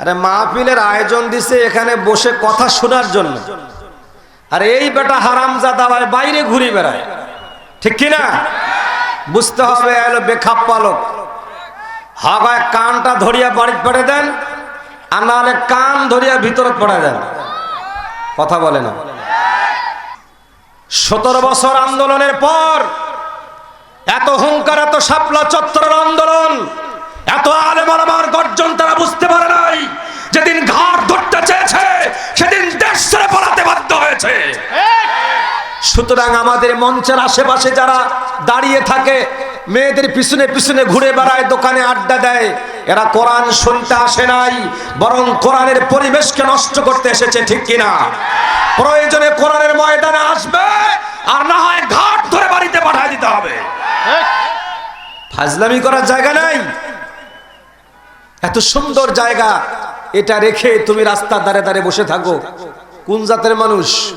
আরে মাহফিলের আয়োজন দিছে এখানে বসে কথা শোনার জন্য। আর এই বেটা হারাম জাদা বাইরে ঘুরে বেড়ায়। ঠিক কিনা? বুঝতে হবে এলো বেখাপ পালক হাগায় কানটা ধরিয়া বাড়িতে পড়ে দেন, আর নাহলে কান ধরিয়া ভিতরে পড়ে দেন। কথা বলে না। সতেরো বছর আন্দোলনের পর, এত হুঙ্কার, এত শাপলা চত্বরের আন্দোলন এত আলেমার আমার গর্জন তারা বুঝতে পারে নাই। যেদিন ঘাট ধরতে চেয়েছে সেদিন দেশ ছেড়ে পালাতে বাধ্য হয়েছে। সুতরাং আমাদের মঞ্চের আশেপাশে যারা দাঁড়িয়ে থাকে মেয়েদের পিছনে পিছনে ঘুরে বেড়ায় দোকানে আড্ডা দেয় এরা কোরআন শুনতে আসে নাই বরং কোরআনের পরিবেশকে নষ্ট করতে এসেছে ঠিক কিনা? প্রয়োজনে কোরআনের ময়দানে আসবে আর না হয় ঘাট ধরে বাড়িতে পাঠায় দিতে হবে। ফাজলামি করার জায়গা নাই এত সুন্দর জায়গা। এটা রেখে তুমি রাস্তার ধারে ধারে বসে থাকো। কোন জাতের মানুষ?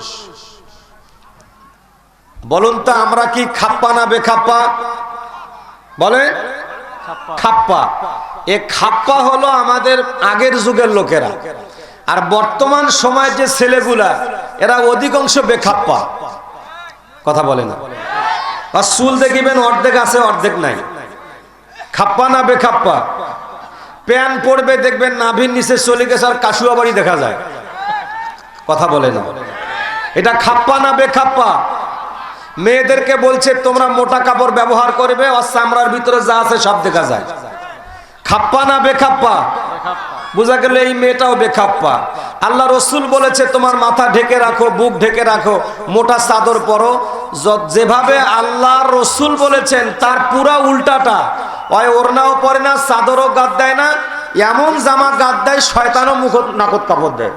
বলুন তো, আমরা কি খাপ্পা না বেখাপ্পা? বলে খাপ্পা। এ খাপ্পা হলো আমাদের আগের যুগের লোকেরা। আর বর্তমান সময়ের যে ছেলেগুলা, এরা অধিকাংশ বেখাপ্পা। কথা বলে না। আর চুল দেখিবেন, অর্ধেক আছে, অর্ধেক নাই। খাপ্পা না বেখাপ্পা? প্যান পড়বে, দেখবেন নাভির নিচে চলে গেছে আর কাশুয়া বাড়ি দেখা যায়। কথা বলে না। এটা খাপ্পা না বেখাপ্পা? মেয়েদেরকে বলছে, তোমরা মোটা কাপড় ব্যবহার করবে, আর চামড়ার ভিতরে যা আছে সব দেখা যায়। খাপ্পা না বেখাপ্পা? বোঝা গেল এই মেয়েটাও বেখাপ্পা। আল্লাহ রসুল বলেছে, তোমার মাথা ঢেকে রাখো, বুক ঢেকে রাখো, মোটা চাদর পরো। যেভাবে আল্লাহ রসুল বলেছেন, তার পুরা উল্টাটা ওই ওরনাও পরে না, চাদরও গাদ দেয় না, এমন জামা গাদ দেয়, শয়তানও মুখ নাকত কাপড় দেয়।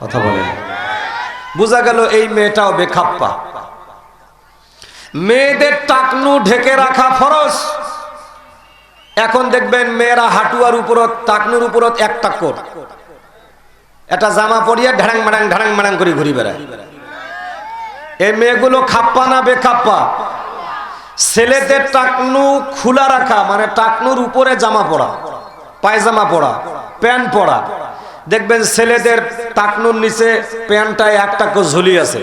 কথা বলে। বোঝা গেল এই মেয়েটাও বেখাপ্পা। মেয়েদের টাকনু ঢেকে রাখা ফরস এখন দেখবেন মেয়েরা হাটুয়ার উপরত, টাকনুর উপরত এক টাক্কর একটা জামা পরিয়া ঢাড়াং মাড়াং ঢাড়াং মাড়াং করে ঘুরি বেড়ায়। এই মেয়েগুলো খাপ্পা না বেখাপ্পা? ছেলেদের টাকনু খোলা রাখা মানে টাকনুর উপরে জামা পরা পায়জামা পরা প্যান্ট পরা দেখবেন ছেলেদের টাকনুর নিচে প্যান্টটায় এক টাক্ক ঝুলি আছে।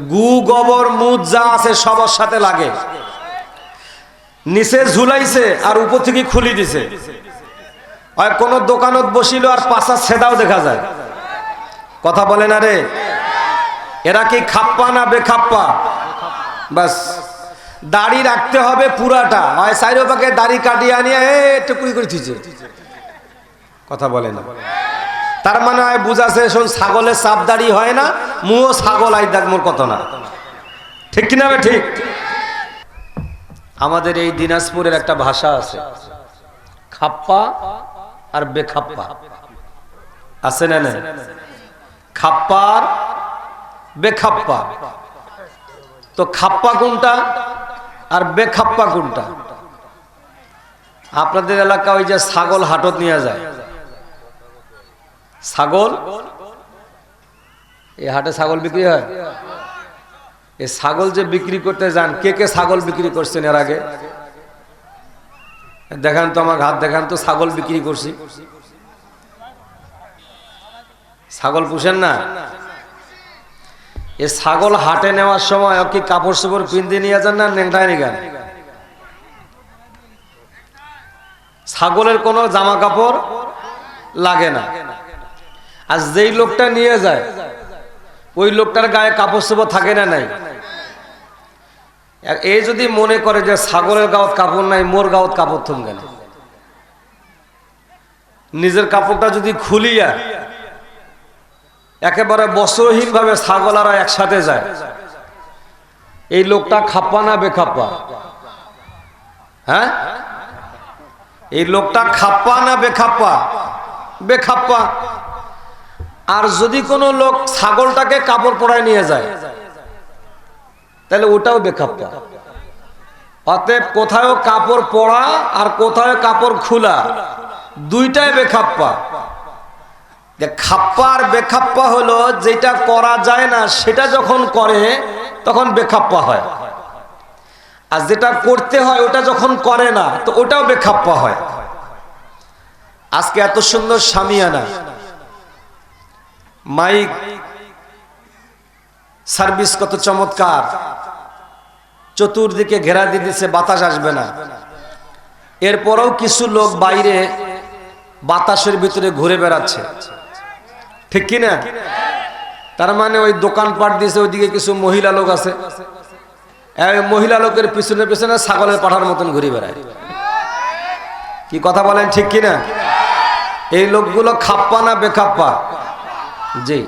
গু, গোবর, মুদ যা আছে সবার সাথে লাগে। নিচে ঝুলাইছে আর উপর থেকে খুলি দিছে। আর কোন দোকানত বসিল আর পাশা ছেদাও দেখা যায়। কথা বলে না রে? এরা কি খাপ্পা না বেখাপ্পা? বাস। দাড়ি রাখতে হবে পুরাটা। হয় সাইরো পাকে দাড়ি কাটিয়ে আনিয়ে এ টুকুই করে থিছে কথা বলে না। তার মানে হয় বুঝাছে শোন, ছাগলের সাপ দাড়ি হয় না, মুও ছাগল আই দেখ মোর কত না। ঠিক কিনা ঠিক? আমাদের এই দিনাজপুরের একটা ভাষা আছে, খাপ্পা আর বেখাপ্পা। আছে না না খাপ্পার বেখাপ্পা। তো খাপ্পা কোনটা? আর বেখাপ্পা কোনটা? আপনাদের এলাকা ওই যে ছাগল হাটত নিয়ে যায়। ছাগল? এই হাটে ছাগল বিক্রি হয়? এই ছাগল যে বিক্রি করতে যান, কে কে ছাগল বিক্রি করছেন এর আগে? দেখান তো আমার হাত, দেখান তো ছাগল বিক্রি করছি। ছাগল পুষেন না? এ ছাগল হাটে নেওয়ার সময় কি কাপড় চোপড় পিনতে নিয়ে যান না নেংটায় নিগান ছাগলের কোনো জামা কাপড় লাগে না। আর যেই লোকটা নিয়ে যায়, ওই লোকটার গায়ে কাপড় চোপড় থাকে না নাই? এই যদি মনে করে যে ছাগলের গাওত কাপড় নাই, মোর গাওত কাপড় থম কেন নিজের কাপড়টা যদি খুলিয়া একেবারে বস্ত্রহীন ভাবে ছাগলারা একসাথে যায়। এই লোকটা খাপ্পা না বেখাপ্পা? হ্যাঁ? এই লোকটা খাপ্পা না বেখাপ্পা? বেখাপ্পা। আর যদি কোনো লোক ছাগলটাকে কাপড় পরায় নিয়ে যায়, তাহলে ওটাও বেখাপ্পা। অতএব কোথাও কাপড় পরা আর কোথাও কাপড় খোলা, দুইটাই বেখাপ্পা। যে খাপ্পা আর বেখাপ্পা হলো যেটা করা যায় না, সেটা যখন করে, তখন বেখাপ্পা হয়। আর যেটা করতে হয়, ওটা যখন করে না, তো ওটাও বেখাপ্পা হয়। আজকে এত সুন্দর সামিয়ানা, মাইক, সার্ভিস কত চমৎকার। চতুর্দিকে ঘেরা দিয়ে দিচ্ছে বাতাস আসবে না। এরপরেও কিছু লোক বাইরে বাতাসের ভিতরে ঘুরে বেড়াচ্ছে। ঠিক কি না তার মানে ওই দোকানপাট দিয়েছে ওইদিকে কিছু মহিলা লোক আছে। মহিলা লোকের পিছনে পিছনে ছাগলের পাঠার মতন ঘুরে বেড়ায়। কি কথা বলেন, ঠিক কি না এই লোকগুলো খাপ্পা না বেখাপ্পা? জি।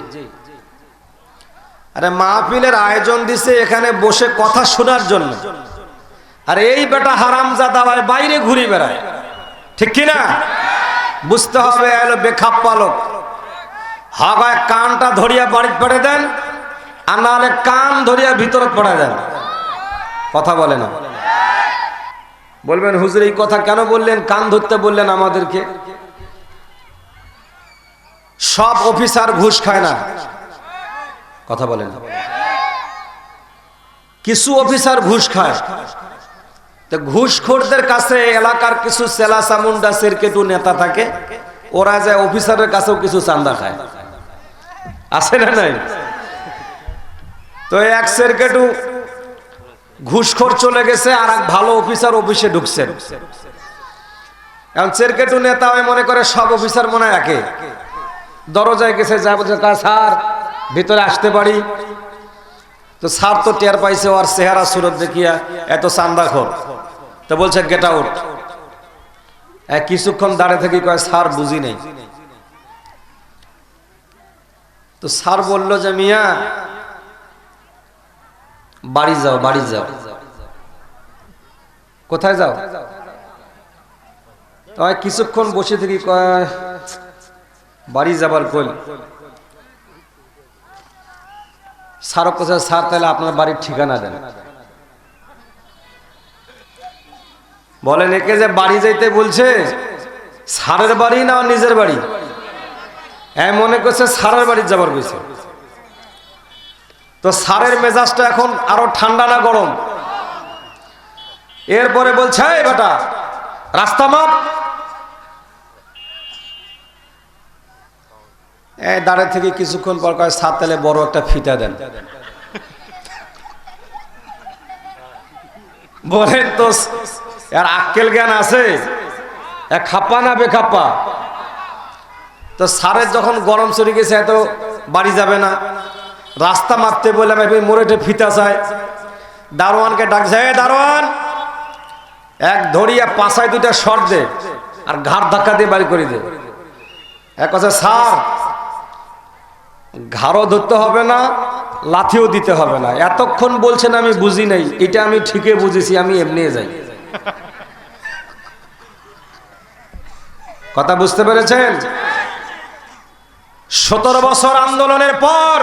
আরে মাহফিলের আয়োজন দিছে এখানে বসে কথা শোনার জন্য। আর এই বেটা হারাম জাদা বাইরে ঘুরে বেড়ায়। ঠিক কি না বুঝতে হবে বেখাপ্পা লোক। হাগায় কানটা ধরিয়া বাড়িতে পড়ে দেন, আর নাহলে কান ধরিয়া ভিতরে পড়ে দেন। কথা বলে না। বলবেন, হুজুর, এই কথা কেন বললেন? কান ধরতে বললেন আমাদেরকে। সব অফিসার ঘুষ খায় না। কথা বলেন কিছু অফিসার ঘুষ খায়। তো ঘুষখোরদের কাছে এলাকার কিছু সেলা সামুন্ডা সেরকেটু নেতা থাকে, ওরা যায় অফিসারের কাছেও কিছু চান্দা খায়। আছে না নাই? তো এক সেরকেটু ঘুষখোর চলে গেছে, আর এক ভালো অফিসার অফিসে ঢুকছেন। এখন সেরকেটু নেতা হয় মনে করে সব অফিসার মনে হয় একে। দরজায় গেছে, যা বলছে কা স্যার, ভিতরে আসতে পারি? তো স্যার তো টের পাইছে, ওর চেহারা সুরত দেখিয়া এত চান্দা খোর তো বলছে গেট আউট কিছুক্ষণ দাঁড়িয়ে থেকে কয়, স্যার, বুঝি নেই। তো স্যার বলল যে, মিয়া, বাড়ি যাও বাড়ি যাও। কোথায় যাও? তাই কিছুক্ষণ বসে থেকে বাড়ি যাবার কই? স্যার কোথায় স্যার, তাহলে আপনার বাড়ির ঠিকানা দেন। বলেন, একে যে বাড়ি যাইতে বলছে সারের বাড়ি না নিজের বাড়ি? হ্যাঁ মনে করছে সারের বাড়ি যাবার কইছে। তো সারের মেজাজটা এখন আরও ঠান্ডা না গরম? এরপরে বলছে, এই বেটা, রাস্তা মাপ। এই দাঁড়ে থেকে কিছুক্ষণ পর কয় সাত তেলে বড় একটা ফিতা দেন। বলেন তো আর আক্কেল জ্ঞান আছে? খাপ্পা না বেখাপ্পা? তো সারের যখন গরম চড়ে গেছে, এত বাড়ি যাবে না। রাস্তা মারতে বললাম এবার মোড়েটে ফিতা চায় দারোয়ানকে ডাকছে "এ দারোয়ান, এক ধরিয়া পাশায় দুইটা শর্ট দে আর ঘাট ধাক্কা দিয়ে বাড়ি করে দে। এক কথা সার ঘাড়ও ধরতে হবে না, লাথিও দিতে হবে না। এতক্ষণ বলছেন আমি বুঝি নাই, এটা আমি ঠিকই বুঝেছি, আমি এমনি যাই। কথা বুঝতে পেরেছেন? সতেরো বছর আন্দোলনের পর,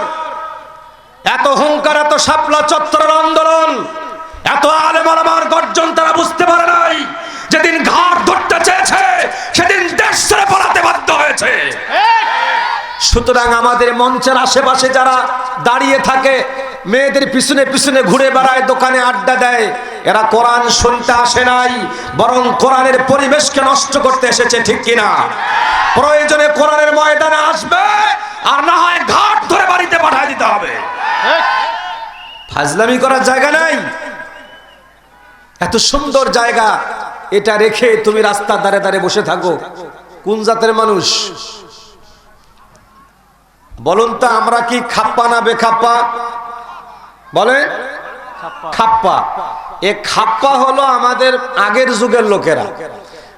এত হুঙ্কার, এত শাপলা চত্বরের আন্দোলন, এত আলেমার গর্জন তারা বুঝতে পারে নাই। যেদিন ঘাট ধরতে চেয়েছে, সেদিন দেশ ছেড়ে পালাতে বাধ্য হয়েছে। সুতরাং আমাদের মঞ্চের আশেপাশে যারা দাঁড়িয়ে থাকে, মেয়েদের পিছনে পিছনে ঘুরে বেড়ায়, দোকানে আড্ডা দেয়, এরা কোরআন শুনতে আসে নাই, বরং কোরআনের পরিবেশকে নষ্ট করতে এসেছে, ঠিক কিনা? প্রয়োজনে কোরআনের ময়দানে আসবে। ফাজলামি করার জায়গা নাই। এত সুন্দর জায়গা, এটা রেখে তুমি রাস্তার ধারে ধারে বসে থাকো। কোন জাতের মানুষ? বলুন তো, আমরা কি খাপ্পা না বেখাপ্পা? বলে খাপ্পা। এ খাপ্পা হলো আমাদের আগের যুগের লোকেরা।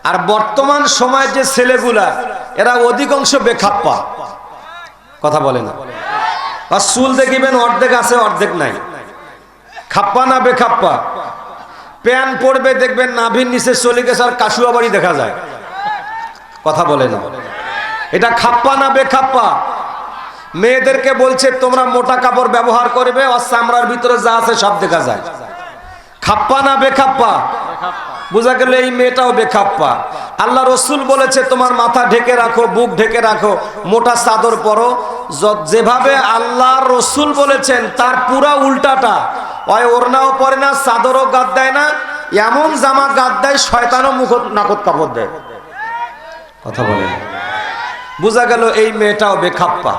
আর বর্তমান সময়ের যে ছেলেগুলা, এরা অধিকাংশ বেখাপ্পা। কথা বলে না। বা চুল দেখিবেন, অর্ধেক আছে, অর্ধেক নাই। খাপ্পা না বেখাপ্পা? প্যান পড়বে, দেখবেন নাভির নিচে চলে গেছে আর কাশুয়া বাড়ি দেখা যায়। কথা বলে না। এটা খাপ্পা না বেখাপ্পা? মেয়েদেরকে বলছে, তোমরা মোটা কাপড় ব্যবহার করবে, আর চামড়ার ভিতরে যা আছে সব দেখা যায়। খাপ্পা না বেখাপ্পা? বোঝা গেল এই মেয়েটাও বেখাপ্পা। আল্লাহ রসুল বলেছে, তোমার মাথা ঢেকে রাখো, বুক ঢেকে রাখো, মোটা চাদর পরো। যেভাবে আল্লাহ রসুল বলেছেন, তার পুরা উল্টাটা ওড়নাও পরে না, চাদরও গাদ দেয় না, এমন জামা গাদ দেয়, শয়তানও মুখ নাকত কাপড় দেয়। কথা বলেন বোঝা গেল এই মেয়েটাও বেখাপ্পা।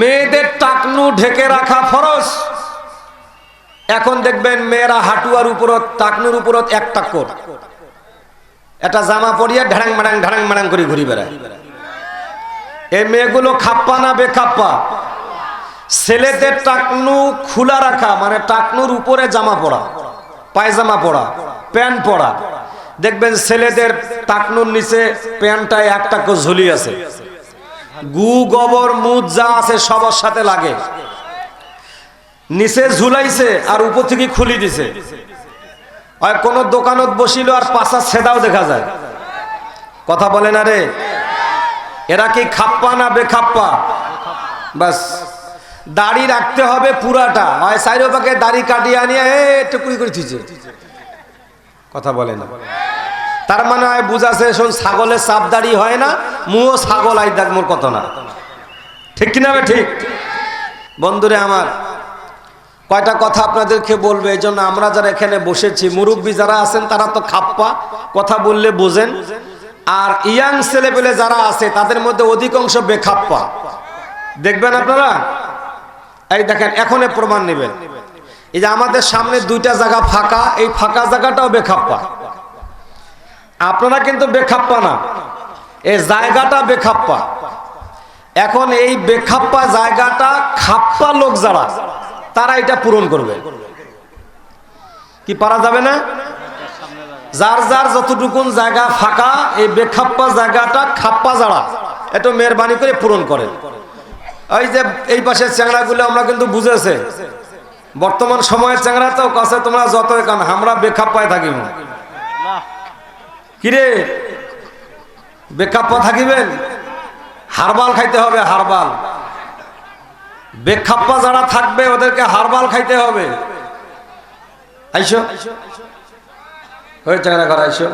মেয়েদের টাকনু ঢেকে রাখা ফরজ। এখন দেখবেন মেয়েরা হাঁটুয়ার উপরত, টাকনুর উপরত এক টাক্কর একটা জামা পরিয়ে ঢাড়াং মাড়াং ঢাড়াং মাড়াং করে ঘুরি বেড়ায়। এই মেয়েগুলো খাপ্পা না বেখাপ্পা? ছেলেদের টাকনু খোলা রাখা মানে টাকনুর উপরে জামা পরা পায়জামা পরা প্যান্ট পরা দেখবেন ছেলেদের টাকনুর নিচে প্যান্টটায় একটা ঝুলি আছে। গু, গোবর, মুদ যা আছে সবার সাথে লাগে। নিচে ঝুলাইছে আর উপর থেকে খুলি দিছে। আর কোন দোকানত বসিল আর পাশা ছেদাও দেখা যায়। কথা বলে না রে? এরা কি খাপ্পা না বেখাপ্পা? বাস। দাড়ি রাখতে হবে পুরাটা। হয় সাইরো পাকে দাড়ি কাটিয়ে আনিয়ে এ টুকুই করে থিছে কথা বলে না। তার মানে হয় বুঝাছে শোন, ছাগলের সাপ দাড়ি হয় না, মুও ছাগল আই দেখ মোর কত না। ঠিক কিনা ঠিক? বন্ধুরে আমার, কয়টা কথা আপনাদেরকে বলবে এই জন্য আমরা যারা এখানে বসেছি, মুরব্বী যারা আছেন, তারা তো খাপ্পা, কথা বললে বোঝেন। আর ইয়াং ছেলেপেলে যারা আছে, তাদের মধ্যে অধিকাংশ বেখাপ্পা। দেখবেন আপনারা? এই দেখেন, এখনই প্রমাণ নেবেন। এই যে আমাদের সামনে দুইটা জায়গা ফাঁকা, এই ফাঁকা জায়গাটাও বেখাপ্পা। আপনারা কিন্তু বেখাপ্পা না। এই জায়গাটা বেখাপ্পা। এখন এই বেখাপ্পা জায়গাটা খাপ্পা লোক যারা, তারা এটা পূরণ করবে। কি পারা যাবে না? যার যার যতটুকুন জায়গা ফাঁকা, এই বেখাপ্পা জায়গাটা খাপ্পা যারা একটু মেহরবানি করে পূরণ করেন। ওই যে এই পাশের চ্যাংড়াগুলো আমরা কিন্তু বুঝেছে। বর্তমান সময়ের চ্যাংড়া তো কাছে তোমরা যত কান আমরা বেখাপ্পায় থাকিব। কিরে বেখাপ্পা থাকিবেন? হারবাল খাইতে হবে, হারবাল। বেখাপ্পা যারা থাকবে, ওদেরকে হারবাল খাইতে হবে। আইসো। হয়ে চ্যাংড়া করা আইসো।